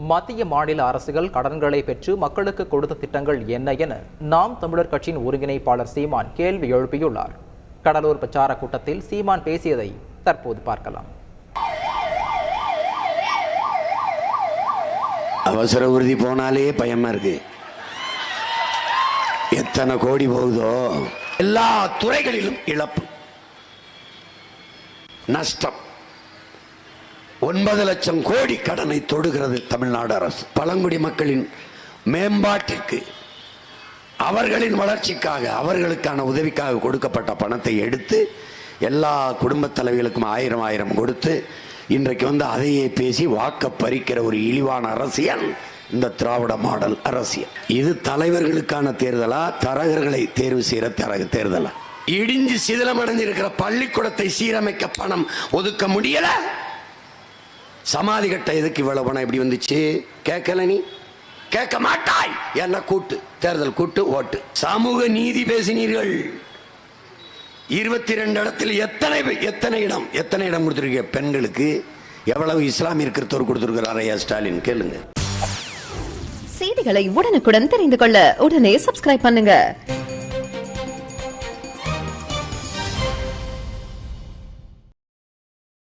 மத்திய மாநில அரசுகள் கடன்களை பெற்று மக்களுக்கு கொடுத்த திட்டங்கள் என்ன என நாம் தமிழர் கட்சியின் ஒருங்கிணைப்பாளர் சீமான் கேள்வி எழுப்பியுள்ளார். கடலூர் பிரச்சார கூட்டத்தில் சீமான் பேசியதை தற்போது பார்க்கலாம். அவசர உறுதி போனாலே பயமா இருக்கு. எத்தனை கோடி போகுதோ? எல்லா துறைகளிலும் இழப்பு. நஷ்டம். ஒன்பது லட்சம் கோடி கடனை தொடுகிறது தமிழ்நாடு அரசு. பழங்குடி மக்களின் மேம்பாட்டிற்கு அவர்களின் வளர்ச்சிக்காக அவர்களுக்கான உதவிக்காக கொடுக்கப்பட்ட பணத்தை எடுத்து எல்லா குடும்பத் தலைவிகளுக்கும் ஆயிரம் ஆயிரம் கொடுத்து இன்றைக்கு வந்து அதையே பேசி வாக்க பறிக்கிற ஒரு இழிவான அரசியல் இந்த திராவிட மாடல் அரசியல். இது தலைவர்களுக்கான தேர்தலா தரகர்களை தேர்வு செய்கிற தரக தேர்தலா? இடிஞ்சு சிதிலமடைஞ்சிருக்கிற பள்ளிக்கூடத்தை சீரமைக்க பணம் ஒதுக்க முடியலை? சமாதி கட்ட எதுக்கு இவ்வளவு பணம் இப்படி வந்துச்சு? கேட்கல நீ? கேட்க மாட்டாய்! என்ன கூட்டு? தேர்தல் கூட்டு ஓட்டு. சமூக நீதி பேசினீர்கள். இருபத்தி ரெண்டு இடத்தில் எத்தனை எத்தனை இடம்? எத்தனை இடம் கொடுத்துருக்கீங்க பெண்களுக்கு? எவ்வளவு இஸ்லாமிய கிறிஸ்தவர் கொடுத்துருக்கிறார் ஐயா ஸ்டாலின்? கேளுங்க. செய்திகளை உடனுக்குடன் தெரிந்து கொள்ள உடனே சப்ஸ்கிரைப் பண்ணுங்க.